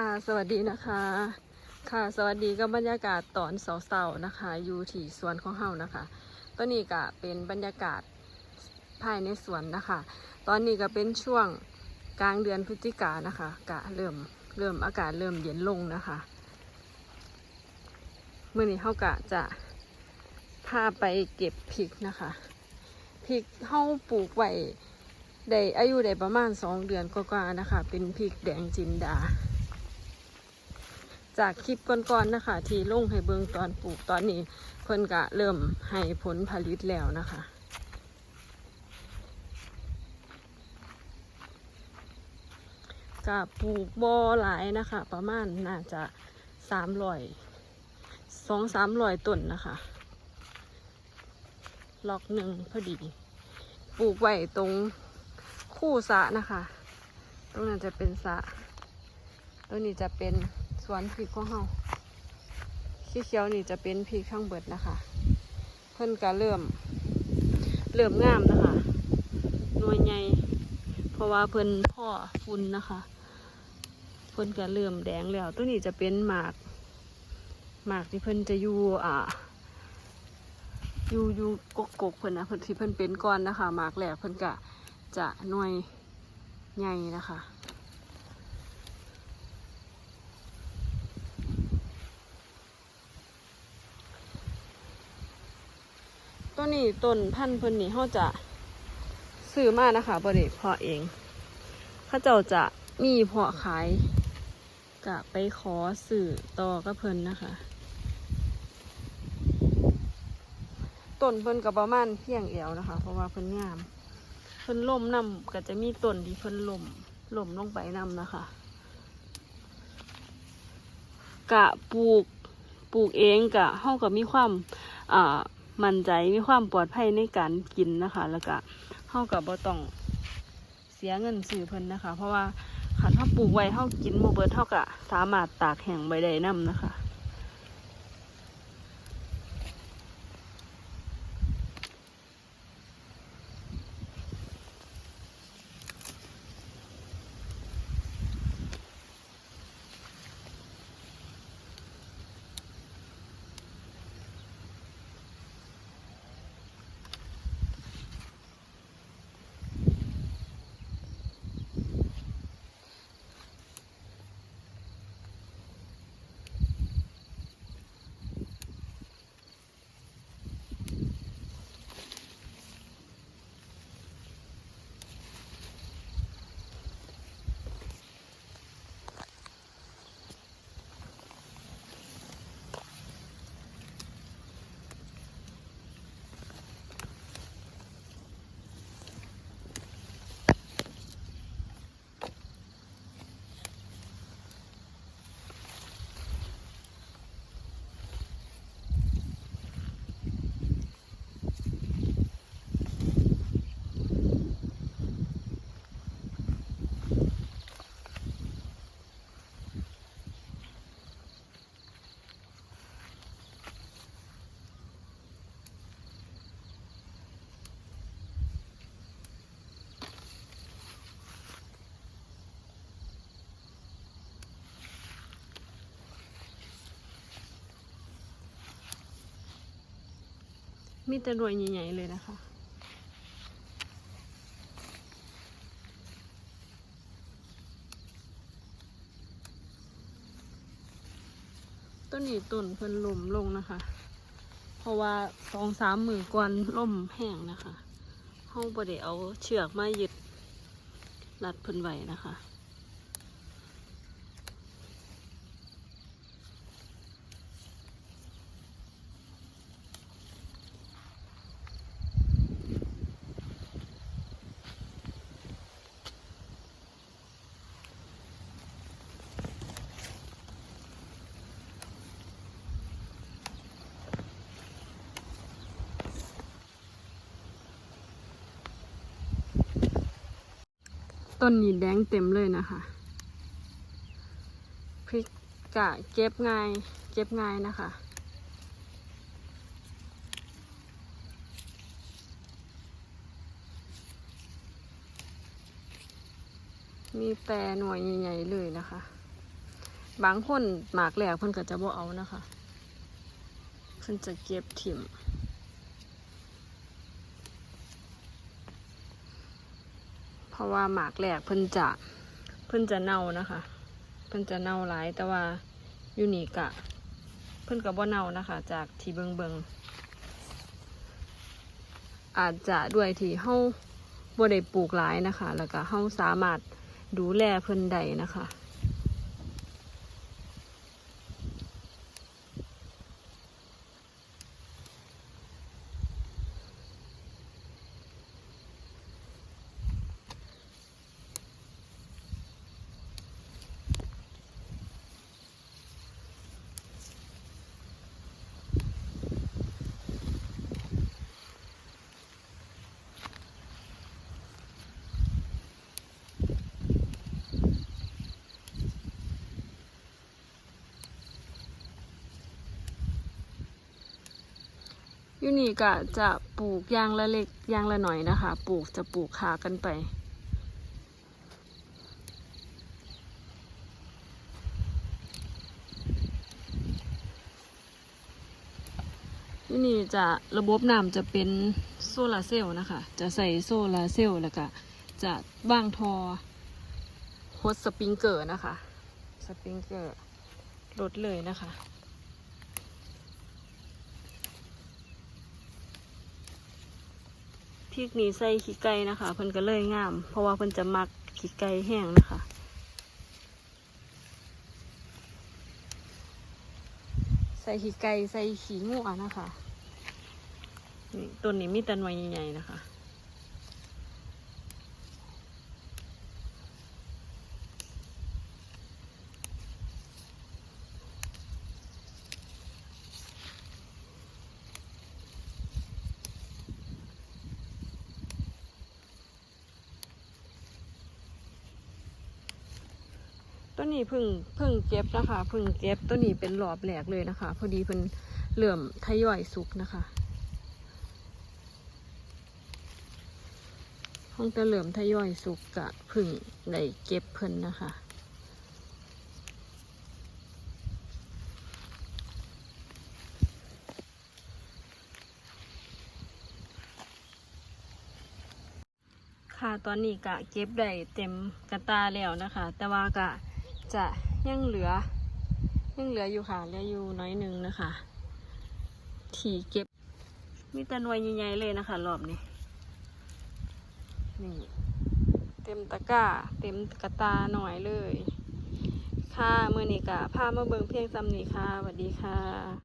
ค่ะสวัสดีนะคะ ค่ะสวัสดีกับบรรยากาศตอนเสาๆนะคะ อยู่ที่สวนของเฮานะคะ ตอนนี้ก็เป็นบรรยากาศภายในสวนนะคะ ตอนนี้ก็เป็นช่วงกลางเดือนพฤศจิกายนนะคะกะเริ่มเริ่มอากาศเริ่มเย็นลงนะคะเมื่อนี้เฮากะจะพาไปเก็บพริกนะคะพริกเฮาปลูกไว้ได้อายุได้ประมาณสองเดือนกว่าๆนะคะ เป็นพริกแดงจินดา จากคลิปก่อนๆนะคะ ที่ลงให้เบิงตอนปลูกตอนนี้เพิ่นกะเริ่มให้ผลผลิตแล้วนะคะกะปลูกบ่อหลายนะคะ ประมาณน่าจะสามร้อยสองสามร้อยต้นนะคะล็อกหนึ่งพอดี ปลูกไว้ตรงคู่สะนะคะ ตรงนั้นจะเป็นสะตรงนี้จะเป็น สวนพริกของเราขี้เขียวนี่จะเป็นพริกข้างเบิดนะคะ เพิ่นก็เริ่ม เริ่มงามนะคะหน่วยใหญ่เพราะว่าเพิ่นพ่อฝุ่นนะคะเพิ่นก็เริ่มแดงแล้วตัวนี้จะเป็นหมาก หมากที่เพิ่นจะอยู่อ่าอยู่อยู่กกกเพิ่นนะเพิ่นที่เพิ่นเป็นก้อนนะคะ หมากแหลกเพิ่นกะจะหน่วยใหญ่นะคะ ต้นนี้ต้นพันธุ์เพิ่นนี่เขาจะซื้อมานะคะบริเพาะเองเขาเจ้าจะมีเพาะขายกะไปขอสื่อต่อกับเพิ่นนะคะต้นเพิ่นกับประมาณเพียงเอวนะคะ เพราะว่าเพิ่นงาม เพิ่นล่มนำก็จะมีต้นที่เพิ่นล่มล่มลงไปนำนะคะ กะปลูกปลูกเองกะเฮาก็มีความอ่า มั่นใจมีความปลอดภัยในการกินนะคะ แล้วก็เฮากับ่ต้องเสียเงินซื้อเพิ่นนะคะ เพราะว่าขันเขาปลูกไว้เฮากินโมเบิดเฮาก็สามารถตากแห้งใบได้นำนะคะ มีแต่หน่วยใหญ่ๆเลยนะคะ ต้นนี้ต้นเพิ่นล่มลงนะคะ เพราะว่าสองสามมือก่อนล่มแห้งนะคะห้องประเดี๋ยวเอาเชือกมายึดรัดเพิ่นไว้นะคะ ต้นนี้แดงเต็มเลยนะคะพริกกะเก็บง่ายเก็บง่ายนะคะมีแต่หน่วยใหญ่ๆเลยนะคะ บางคนหมากแหลกเพิ่นก็จะบ่เอานะคะ เพิ่นจะเก็บถิ่ม เพราะว่าหมากแหลกเพิ่นจะเพิ่นจะเน่านะคะ เพิ่นจะเน่าหลายแต่ว่ายูนิกะเพิ่นกับบ่เน่านะคะ จากที่เบิงเบิงอาจจะด้วยที่เฮาบ่ได้ปลูกหลายนะคะ แล้วก็เฮาสามารถดูแลเพิ่นได้นะคะ ยูนี่ก็จะปลูกยางละเล็กยางละหน่อยนะคะ ปลูกจะปลูกขากันไป ยูนี่จะระบบน้ำจะเป็นโซลาร์เซลล์นะคะ จะใส่โซลาร์เซลล์แล้วก็จะว่างทอโฮสสปริงเกอร์นะคะ สปริงเกอร์ลดเลยนะคะ พริกนี้ใส่ขี้ไก่นะคะเพิ่นก็เลยงาม เพราะว่าเพิ่นจะมักขี้ไก่แห้งนะคะใส่ขี้ไก่ใส่ขี้งัวนะคะนี่ต้นนี้มีแต่หน่วยใหญ่ๆนะคะ ต้นนี้พิ่งเพิ่งเก็บนะคะพิ่งเก็บต้นนี้เป็นหลอบแหลกเลยนะคะ พอดีเพิ่นเหลื่อมทยอยสุกนะคะห้องต่เหลื่อมทยอยสุกกะพิ่งได้เก็บเพิ่นนะคะค่ะตอนนี้กะเก็บได้เต็มกระตาแล้วนะคะ แต่ว่ากะ จะยังเหลือ ยังเหลืออยู่ค่ะเหลืออยู่น้อยหนึ่งนะคะ ถี่เก็บ มีแตหนวยใหญ่ๆเลยนะคะ รอบนี้นี่เต็มตะกร้า เต็มกระตาหน่อยเลย ค่ะเมื่อนี้กะพามาเบิงเพียงซ้ำนี้ค่ะสวัสดีค่ะ